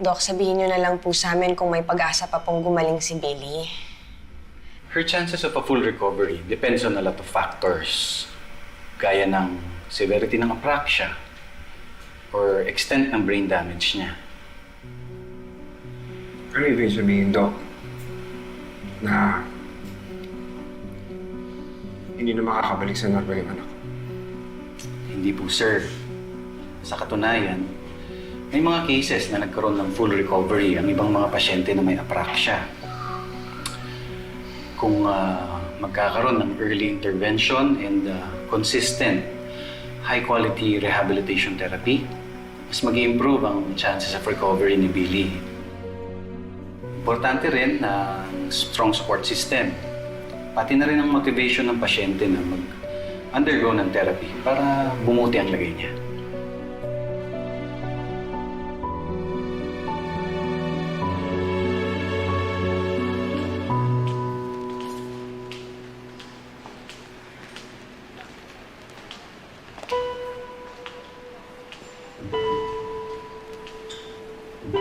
Dok, sabihin niyo na lang po sa amin kung may pag-asa pa pong gumaling si Billy. Her chances of a full recovery depends on a lot of factors. Gaya ng severity ng apraxia or extent ng brain damage niya. Ano ibig sabihin, Doc? Na hindi na makakabalik sa normal yung anak ko. Hindi po, sir. Sa katunayan, may mga cases na nagkaroon ng full recovery ang ibang mga pasyente na may apraxia. Kung ah, magkakaroon ng early intervention and ah, consistent high-quality rehabilitation therapy, mas mag improve ang chances of recovery ni Billy. Importante rin na strong support system. Pati na rin ang motivation ng pasyente na mag-undergo ng therapy para bumuti ang lagay niya. Ayun.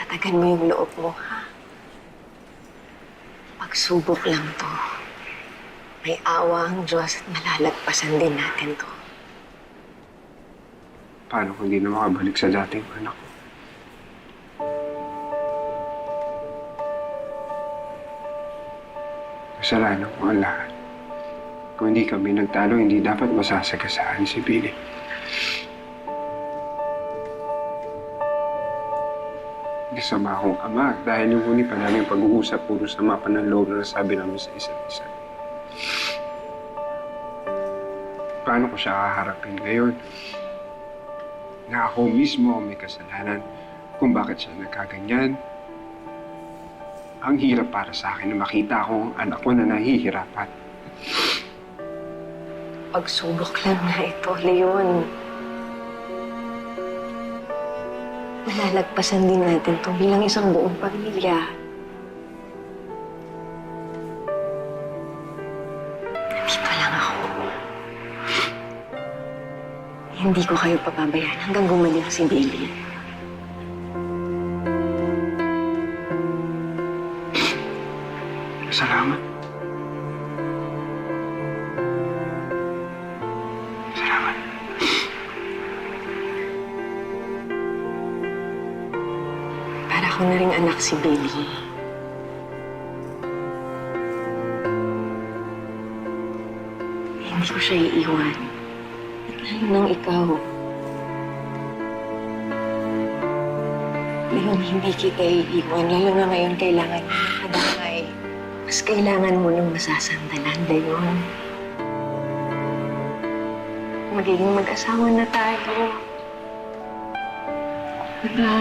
Tatagan mo yung loob mo, ha? Pagsubok lang to. May awa ang Diyos at malalagpasan din natin to. Paano kung hindi na makabalik sa dating anak ko? Kasalanan ko ang lahat. Kung hindi kami nagtalo, hindi dapat masasagasaan si Billy. Kasama akong ama dahil yung huli pa namin pag-uusap puro sama pa ng loob na nasabi namin sa isa't isa. Paano ko siya haharapin ngayon? Na ako mismo may kasalanan kung bakit siya nagkaganyan. Ang hirap para sa akin na makita ko ang anak ko na nahihirapan. Pagsubok lang na ito, Leon. Malalagpasan din natin to bilang isang buong pamilya. Nandito lang ako. Hindi ko kayo papabayaan hanggang gumaling si Billy. Ko na ring anak si Billy. Hindi ko siya iiwan. At lalo nang ikaw. Leon, hindi kita iiwan. Lalo na ngayon kailangan mo. Mas kailangan mo ng masasandalan, Leon. Magiging mag-asawa na tayo. Diba?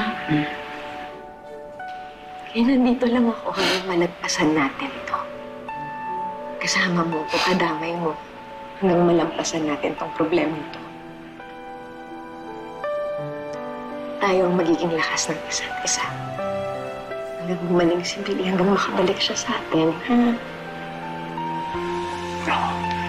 Kaya nandito lang ako hanggang malagpasan natin to. Kasama mo ko, kadamay mo. Hanggang malampasan natin tong problema to. Tayo ang magiging lakas ng isa't isa. Hanggang gumaling si Billy, hanggang makabalik siya sa atin, ha? Oo.